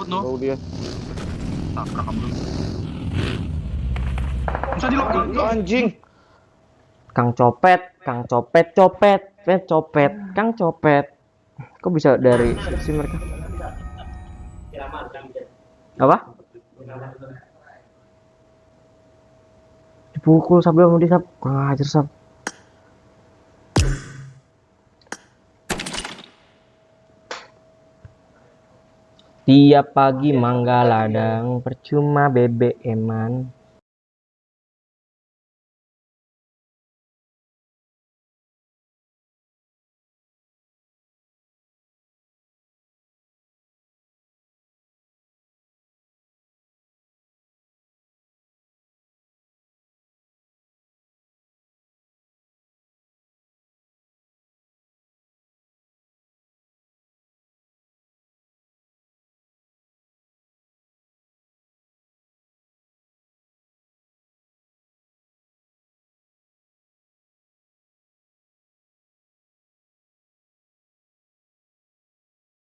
Takut no. Tahu dia. Dulu. Bisa di lock. Anjing. Kang copet, Kang copet, copet, copet, copet, Kang copet. Kok bisa dari sih mereka? Apa? Dipukul sambil mau disap. Kurang ajar sap. Tiap pagi mangga ladang percuma bebek eman